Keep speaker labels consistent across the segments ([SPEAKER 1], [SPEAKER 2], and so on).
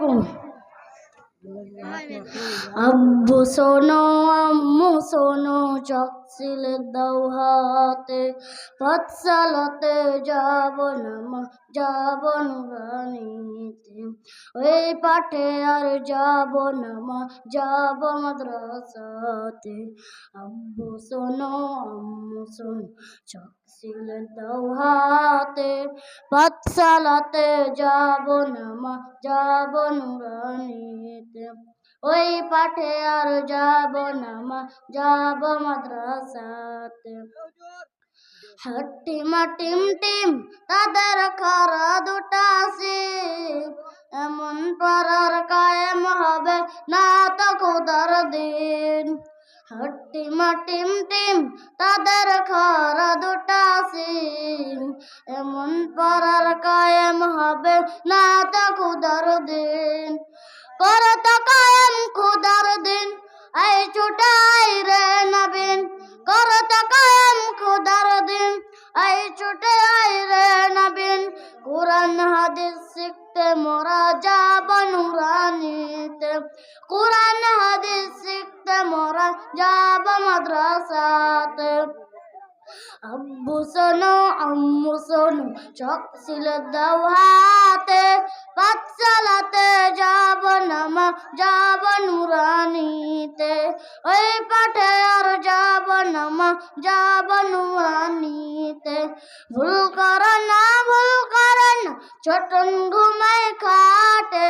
[SPEAKER 1] আলাইকুম আব্বু শোনো, আম্মু শোনো চকছিল দাও হাতে পথসালতে যাব না যাব নুরানিতে ওই পাঠে আর যাব না যাব মাদ্রাসাতে। আব্বু শোনো, আম্মু শোনো চকছিল দাও হাতে পাঠশালাতে যাব না মা, যাব নুরানিতে ওই পাঠে আর যাব না মা, যাব মাদ্রাসাতে। হাট্টিমা টিম টিম, তাদের খারা দুটা এমন পরার কায়েম হবে না তো খুদার দিন। হাট্টিমা টিম টিম, তাদের খারা দুটা এমন পরার কায়েম হবে না তো খুদার দিন। করত কায়েম খুদার দিন আই ছুটাই রে নবীন। করত কায়েম খুদার দিন আই ছুটাই রে নবীন। কোরআন, হাদিস শিখতে মোরা যাব নুরানিতে। কোরআন, হাদিস শিখতে মোরা যাব মাদ্রাসাতে আব্বু শোনো, আম্মু শোনো চক ছিল দাও হাতে পাঠশালাতে যাব না মা, যাব নুরানিতে। ওই পাঠে আর যাব না মা, যাব নুরানিতে। ভুল কর না, ভুল কর না ছোটন ঘুমাই খাটে।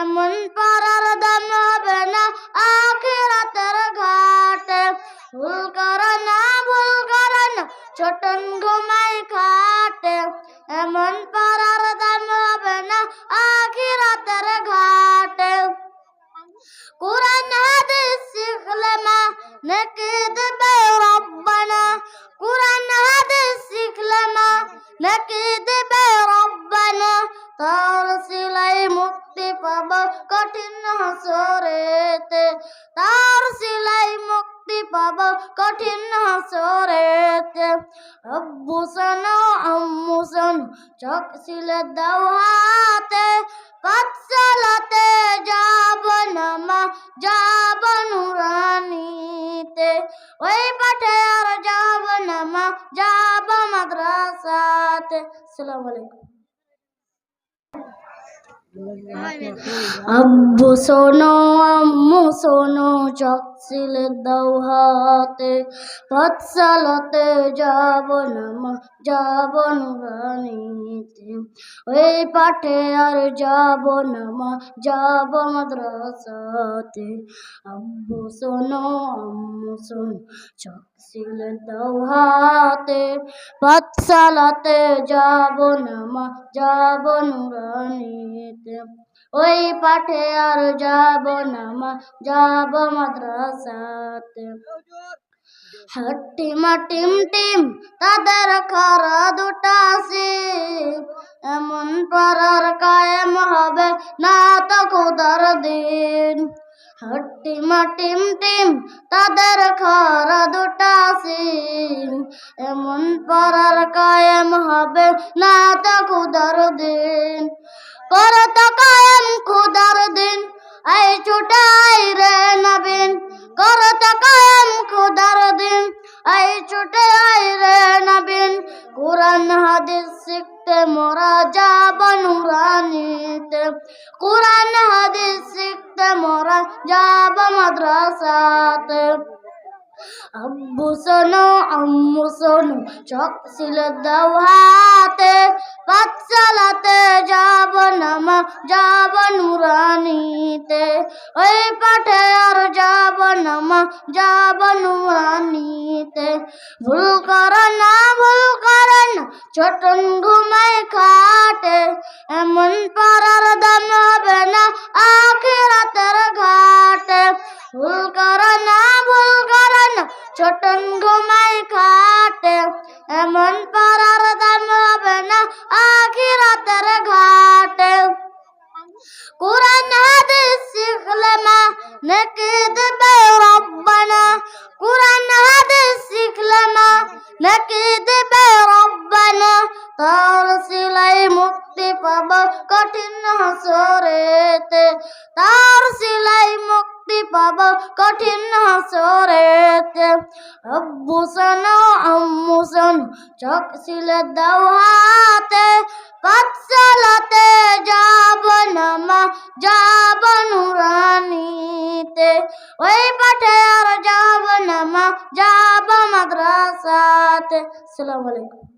[SPEAKER 1] এমন পারার দাম হবে না, আখিরাতের ঘাটে। ভুল ছোটন ঘুমাই খাটে এমন পারার দাম হবে না আখিরাতের ঘাটে। কোরআন, হাদিস শিখলে মা নাকি দেবে রব্বানা? কোরআন, হাদিস শিখলে মা নাকি দেবে রব্বানা? তার সিলাই মুক্তি পাব কঠিন হাসরেতে, তার সিলাই মুক্তি পাব কঠিন হাসরেতে। আব্বু শোনো আম্মু শোনো চোখ সিলে দাও হাতে পাঠশালাতে যাব না মা যাব নুরানিতে ওই পাঠে আর যাব না মা যাব মাদ্রাসাতে আসসালামু আলাইকুম আব্বু শোনো, আম্মু শোনো চকছিল দাও হাতে পাঠশালাতে যাব না যাব নুরানিতে ওই পাঠে আর যাব না মা, যাব মাদ্রাসাতে। আব্বু শোনো, আম্মু শোনো চকছিল দাও হাতে পাঠশালাতে যাব না মা, যাব নুরানিতে ওই পাঠে আর যাব না মা, যাব মাদ্রাসাতে। হাট্টিমা টিম টিম, তাদের খারা দুটা এমন পরার কায়েম হবে না তো খুদার দিন। হাট্টিমা টিম টিম, তাদের খারা দুটা এমন পরার কায়েম হবে না তো খুদার দিন। করত কায়েম খুদার দিন আই ছুটাই রে নবীন করত কায়েম খুদার দিন আই রে নবীন কোরআন, হাদিস শিখতে মোরা যাব নুরানিতে। কোরআন, হাদিস শিখতে মোরা যাব মাদ্রাসাতে। আব্বু শোনো, আম্মু শোনো চক ছিল দাও হাতে পাঠশালাতে যাব না মা, যাব নুরানিতে। ওই পাঠে আর যাব না মা, যাব নুরানিতে। ভুল কর না, ভুল কর না ছোটন ঘুমাই খাটে, এমন পারার দাম হবে না ছোটন ঘুমাই খাটে এমন পারার দাম হবে না আখিরাতের ঘাটে। কোরআন, হাদিস শিখলে মা নাকি দেবে রব্বানা? কোরআন, হাদিস শিখলে মা নাকি দেবে রব্বানা? তার সিলাই মুক্তি পাব কঠিন হাসরেতে। কঠিন হাসরেতে। আব্বু সানো আম্মু সানো চোখ ছিলে দাও হাতে পাঠশালাতে যাব না মা যাব নুরানিতে ওই পাঠে আর যাব না মা যাব মাদ্রাসাতে আসসালামু আলাইকুম